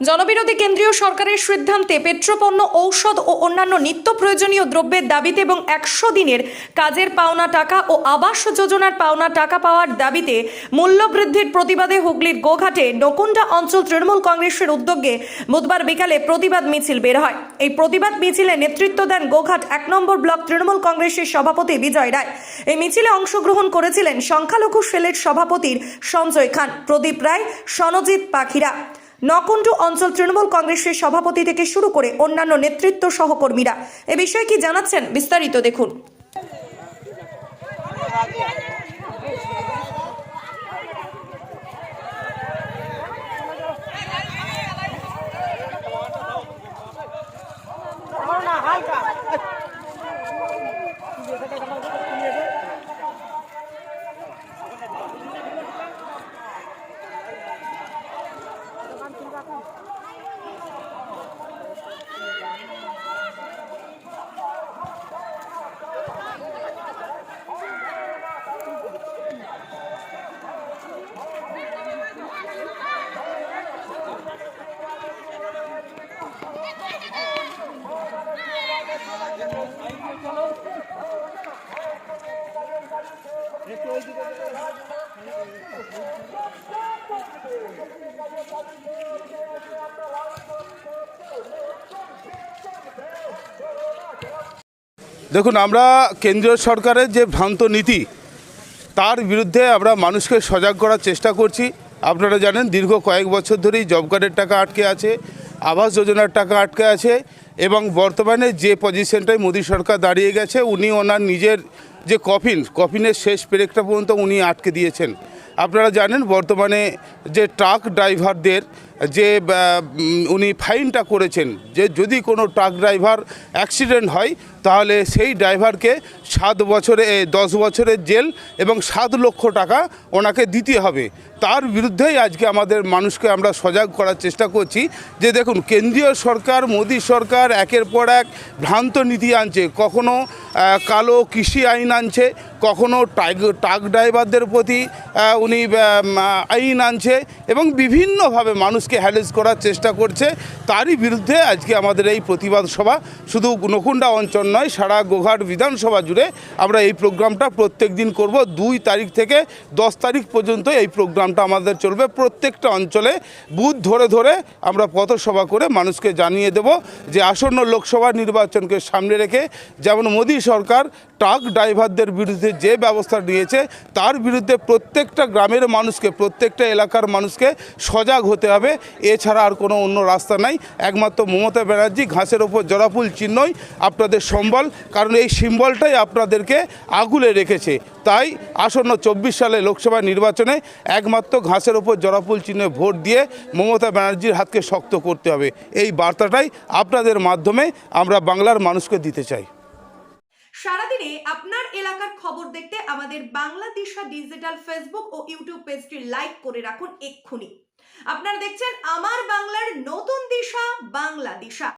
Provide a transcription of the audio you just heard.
জনবিরোধী কেন্দ্রীয় সরকারের সিদ্ধান্তে পেট্রোপণ্য, ঔষধ ও অন্যান্য নিত্য প্রয়োজনীয় দ্রব্যের দাবিতে এবং একশো দিনের কাজের পাওনা টাকা ও আবাস যোজনার পাওনা টাকা পাওয়ার দাবিতে মূল্যবৃদ্ধির প্রতিবাদে হুগলির গোঘাটে নকুন্ডা অঞ্চল তৃণমূল কংগ্রেসের উদ্যোগে বুধবার বিকালে প্রতিবাদ মিছিল বের হয়। এই প্রতিবাদ মিছিলে নেতৃত্ব দেন গোঘাট এক নম্বর ব্লক তৃণমূল কংগ্রেসের সভাপতি বিজয় রায়। এই মিছিলে অংশগ্রহণ করেছিলেন সংখ্যালঘু সেলের সভাপতির সঞ্জয় খান, প্রদীপ রায়, সনজিৎ পাখিরা। নকুণ্ডু অঞ্চল তৃণমূল কংগ্রেসের সভাপতি থেকে শুরু করে অন্যান্য নেতৃত্ব সহকর্মীরা। এ বিষয়ে কি জানাচ্ছেন? বিস্তারিত দেখুন। একটু ওই দিকে দেখুন, আমরা কেন্দ্রীয় সরকারের যে ভ্রান্ত নীতি, তার বিরুদ্ধে আমরা মানুষকে সজাগ করার চেষ্টা করছি। আপনারা জানেন, দীর্ঘ কয়েক বছর ধরেই জব কার্ডের টাকা আটকে আছে, আবাস যোজনার টাকা আটকে আছে এবং বর্তমানে যে পজিশনটায় মোদী সরকার দাঁড়িয়ে গেছে, উনি ওনার নিজের যে কফিন, কফিনের শেষ পেরেকটা পর্যন্ত উনি আটকে দিয়েছেন। আপনারা জানেন বর্তমানে যে ট্রাক ড্রাইভারদের যে উনি ফাইনটা করেছেন, যে যদি কোনো ট্রাক ড্রাইভার অ্যাক্সিডেন্ট হয় তাহলে সেই ড্রাইভারকে সাত বছরে দশ বছরের জেল এবং সাত লক্ষ টাকা ওনাকে দিতে হবে। তার বিরুদ্ধেই আজকে আমাদের মানুষকে আমরা সজাগ করার চেষ্টা করছি যে দেখুন, কেন্দ্রীয় সরকার, মোদী সরকার একের পর এক ভ্রান্ত নীতি আনছে। কখনো কালো কৃষি আইন আনছে, কখনো টাইগ ট্রাক ড্রাইভারদের প্রতি উনি আইন আনছে এবং বিভিন্নভাবে মানুষকে হ্যারেস করার চেষ্টা করছে। তারই বিরুদ্ধে আজকে আমাদের এই প্রতিবাদ সভা। শুধু নকুণ্ডা অঞ্চল নয়, সারা গোঘাট বিধানসভা জুড়ে আমরা এই প্রোগ্রামটা প্রত্যেক দিন করব। দুই তারিখ থেকে দশ তারিখ পর্যন্ত এই প্রোগ্রামটা আমাদের চলবে। প্রত্যেকটা অঞ্চলে বুথ ধরে ধরে আমরা পথসভা করে মানুষকে জানিয়ে দেব যে আসন্ন লোকসভা নির্বাচনকে সামনে রেখে যেমন মোদী সরকার ট্রাক ড্রাইভারদের বিরুদ্ধে যে ব্যবস্থা নিয়েছে, তার বিরুদ্ধে প্রত্যেকটা গ্রামের মানুষকে, প্রত্যেকটা এলাকার মানুষকে সজাগ হতে হবে। এছাড়া আর কোনো অন্য রাস্তা নাই। একমাত্র মমতা ব্যানার্জি ঘাসের ওপর জরাফুল চিহ্নই আপনাদের সম্বল, কারণ এই সিম্বলটাই আপনাদেরকে আগুলে রেখেছে। তাই আসন্ন চব্বিশ সালে লোকসভা নির্বাচনে একমাত্র ঘাসের ওপর জরাফুল চিহ্নে ভোট দিয়ে মমতা ব্যানার্জির হাতকে শক্ত করতে হবে। এই বার্তাটাই আপনাদের মাধ্যমে আমরা বাংলার মানুষকে দিতে চাই। সারাদিনে আপনার এলাকার খবর দেখতে আমাদের বাংলাদেশা ডিজিটাল ফেসবুক ও ইউটিউব পেজটি লাইক করে রাখুন এক্ষুনি। আপনারা দেখছেন আমার বাংলার নতুন দিশা, বাংলা দিশা।